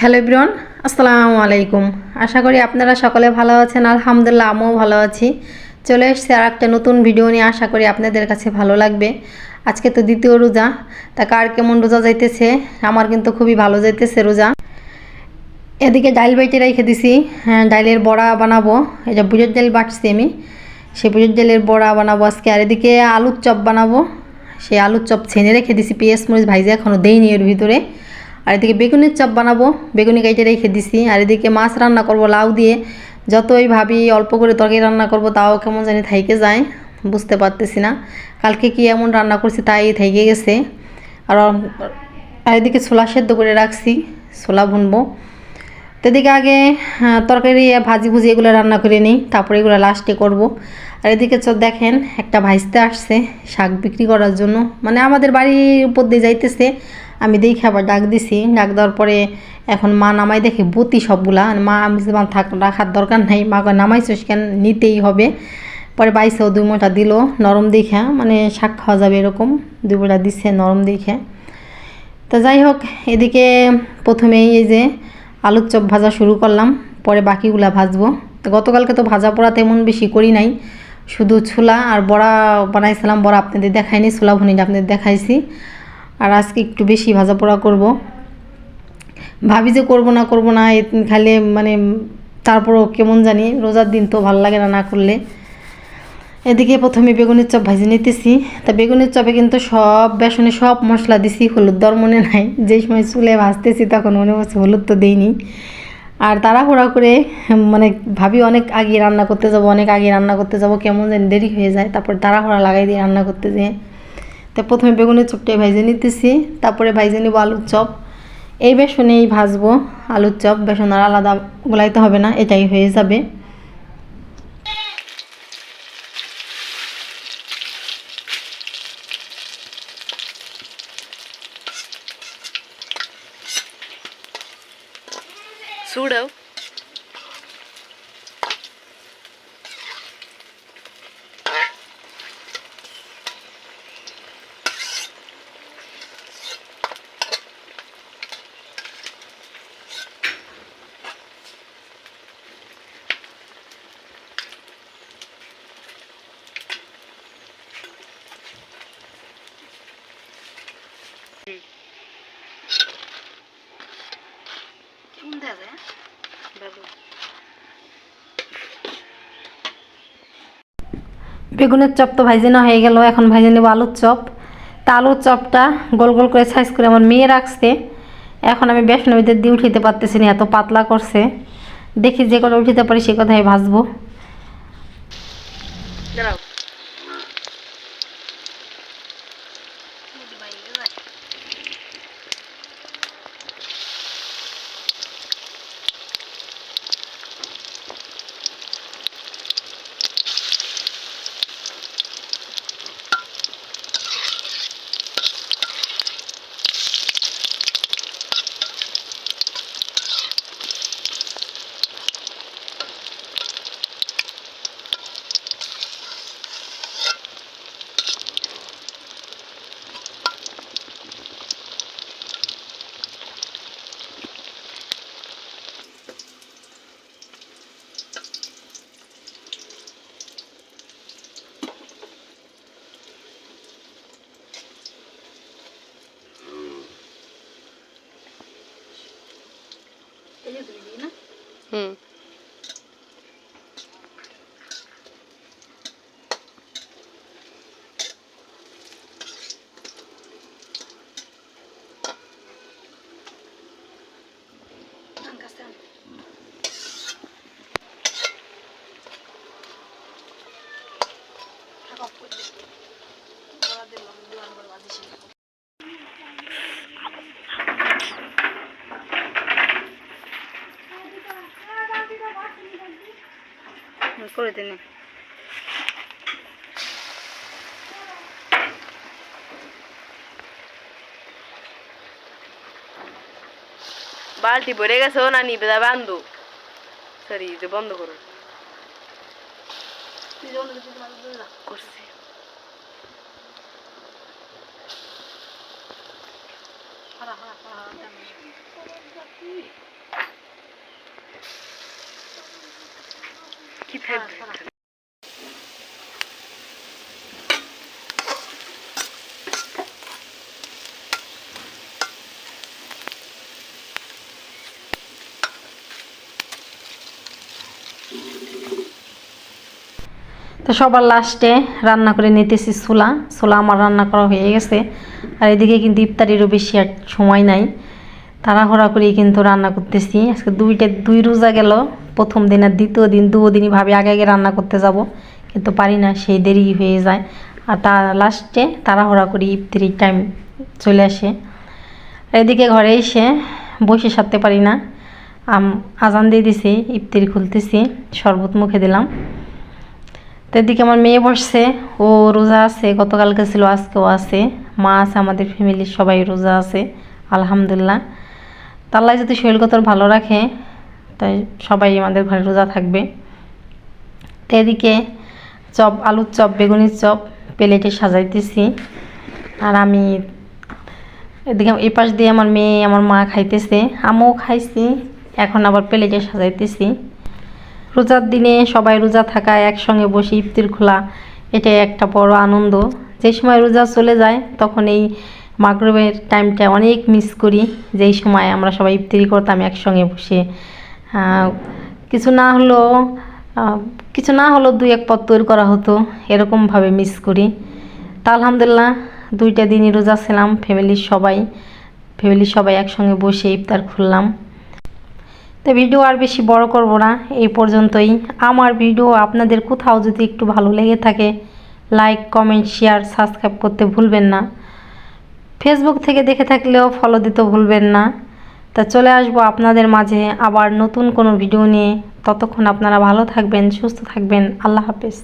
Hello ইব্রন আসসালামু আলাইকুম। আশা করি আপনারা সকলে ভালো আছেন, আলহামদুলিল্লাহ আমিও ভালো আছি। চলে এসেছি আর একটা নতুন ভিডিও নিয়ে, আশা করি আপনাদের কাছে ভালো লাগবে। আজকে তো দ্বিতীয় রোজা, তা কার কেমন রোজা যাইতেছে? আমার কিন্তু খুবই ভালো যাইতেছে রোজা। এদিকে ডাইল বাইটে রেখে দিছি হ্যাঁ ডাইলের বড়া বানাবো। এই যে বুঝের ডাল বাটছি আমি, সেই বুঝের ডালের বড়া বানাবো আজকে। আর এদিকে আলুর চপ বানাবো, সেই আলুর চপ ছেনে রেখে দিছি, পেঁয়াজ মরিচ ভাইজে এখনও দেইনি এর ভিতরে। আর এদিকে বেগুনের চাপ বানাবো। বেগুনি কাইটে রেখে দিছি। আর এদিকে মাছ রান্না করব লাউ দিয়ে। যতই ভাবি অল্প করে তরকারি রান্না করব, তাও কেমন জানি থাইকে যায়। বুঝতে পারতেছি না। কালকে কি এমন রান্না করছি তাই থাইকে গেছে। আর আর এদিকে ছোলা সেদ্ধ করে রাখছি, ছোলা ভুনবো। তো এদিকে আগে তরকারি, ভাজি ভুজি এগুলো রান্না করে নিই। তারপরে এগুলো লাস্টে করব। আর এদিকে চো দেখেন, একটা ভাইস্তে আসছে শাক বিক্রি করার জন্য। মানে আমাদের বাড়ির উপর দিয়ে যাইতেছে, আমি দেখে আবার ডাক দিছি। ডাক দেওয়ার পরে এখন মা নামাই দেখে বতি সবগুলা। মা আমি মা থাক রাখার দরকার নাই, মা নামাইছিস কেন? নিতেই হবে। পরে বাইশেও দুই মোটা দিল, নরম দেখে মানে শাক খাওয়া যাবে এরকম। দুই মোটা দিচ্ছে নরম দেখে। তো যাই হোক, এদিকে প্রথমেই এই যে আলুর চপ ভাজা শুরু করলাম, পরে বাকিগুলা ভাজবো। গতকালকে তো ভাজা পোড়া তেমন বেশি করি নাই। শুধু ছোলা আর বড়া বানাইছিলাম, বড়া আপনাদের দেখাইনি, ছোলা ভুনিটা আপনাদের দেখাইছি। আর আজকে একটু বেশি ভাজা পোড়া করব। ভাবি যে করব না করব না খালি মানে তারপরও কেমন জানি, রোজার দিন তো ভালো লাগে না না করলে। এদিকে প্রথমে বেগুনের চপ ভাজি নিতেছি। তা বেগুনের চপে কিন্তু সব বেসনে সব মশলা দিছি, হলুদ দর মনে নাই। যেই সময় চুলে ভাজতেছি, তখন মনে হচ্ছে হলুদ তো দেইনি। আর তাড়াহুড়া করে মানে ভাবি অনেক আগে রান্না করতে যাব, অনেক আগে রান্না করতে যাব, কেমন যেন দেরি হয়ে যায়। তারপর তাড়াহুড়া লাগাই দিয়ে রান্না করতে যেয়ে, তো প্রথমে বেগুনের চপটাই ভাইজে নিতেছি, তারপরে ভাইজে নিব আলুর চপ। এই বেসনেই ভাজবো আলুর চপ, বেসন আর আলাদা গোলাইতে হবে না, এটাই হয়ে যাবে। Suro. বেগুনের চপ তো ভাইজে না, হয়ে গেল। এখন ভাইজে নেব আলুর চপ। তা আলুর চপটা গোল গোল করে সাইজ করে আমার মেয়ে রাখছে। এখন আমি বেসনের ভিতর দিয়ে উঠিতে পারতেছি না, এত পাতলা করছে। দেখি যে কটা উঠিতে পারি সে কথাই ভাজবো। Hmm. করে দিন বালতি ভরে গেছে ও না নিবে যাবে আন্দু সরি যে বন্ধ করুন করছি হারা হারা হারা হারা কি থাকবে তো সবার লাস্টে রান্না করে নিতেছি ছোলা। ছোলা আমার রান্না করা হয়ে গেছে। আর এদিকে কিন্তু ইফতারিরও বেশি আর সময় নাই। তাড়াহুড়া করেই কিন্তু রান্না করতেছি। আজকে দুইটা দুই রোজা গেল। প্রথম দিন আর দ্বিতীয় দিন দু দিনই ভাবে আগে আগে রান্না করতে যাব। কিন্তু পারি না, সেই দেরি হয়ে যায়। আর তার লাস্টে তাড়াহুড়া করি, ইফতারির টাইম চলে আসে। এদিকে ঘরে এসে বসে সারতে পারি না। আজান দিয়ে দিছি, ইফতারি খুলতেছি, শরবত মুখে দিলাম। তো এদিকে আমার মেয়ে বসছে, ও রোজা আছে, গতকালকে ছিল, আজকেও আছে। মা আছে, আমাদের ফ্যামিলির সবাই রোজা আছে, আলহামদুলিল্লাহ। তাল্লাই যদি শরীরগত ভালো রাখে তাই সবাই আমাদের ঘরে রোজা থাকবে। তো এদিকে চপ, আলুর চপ, বেগুনির চপ প্লেটে সাজাইতেছি। আর আমি এদিকে এই পাশ দিয়ে আমার মেয়ে, আমার মা খাইতেছে, আমিও খাইছি, এখন আবার প্লেটে সাজাইতেছি। রোজার দিনে সবাই রোজা থাকা একসঙ্গে বসে ইফতির খোলা এটা একটা বড় আনন্দ। যে সময় রোজা চলে যায়, তখন এই মাগরবের টাইমটা অনেক মিস করি। যেই সময় আমরা সবাই ইফতারি করতাম, একসঙ্গে বসে কিছু না আহ, কিছু না হলেও দুই এক পথ তৈরি করা হতো এরকমভাবে মিস করি। তা আলহামদুলিল্লাহ দুইটা দিনই রোজা ছিলাম ফ্যামিলির সবাই ফ্যামিলির সবাই একসঙ্গে বসে ইফতার খুললাম। তো ভিডিও আর বেশি বড় করব না এই পর্যন্তই। আমার ভিডিও আপনাদের কোথাও যদি একটু ভালো লেগে থাকে লাইক কমেন্ট শেয়ার সাবস্ক্রাইব করতে ভুলবেন না। ফেসবুক থেকে দেখে থাকলেও ফলো দিতে ভুলবেন না। তা চলে আসব আপনাদের মাঝে আবার নতুন কোনো ভিডিও নিয়ে। ততক্ষণ আপনারা ভালো থাকবেন, সুস্থ থাকবেন। আল্লাহ হাফেজ।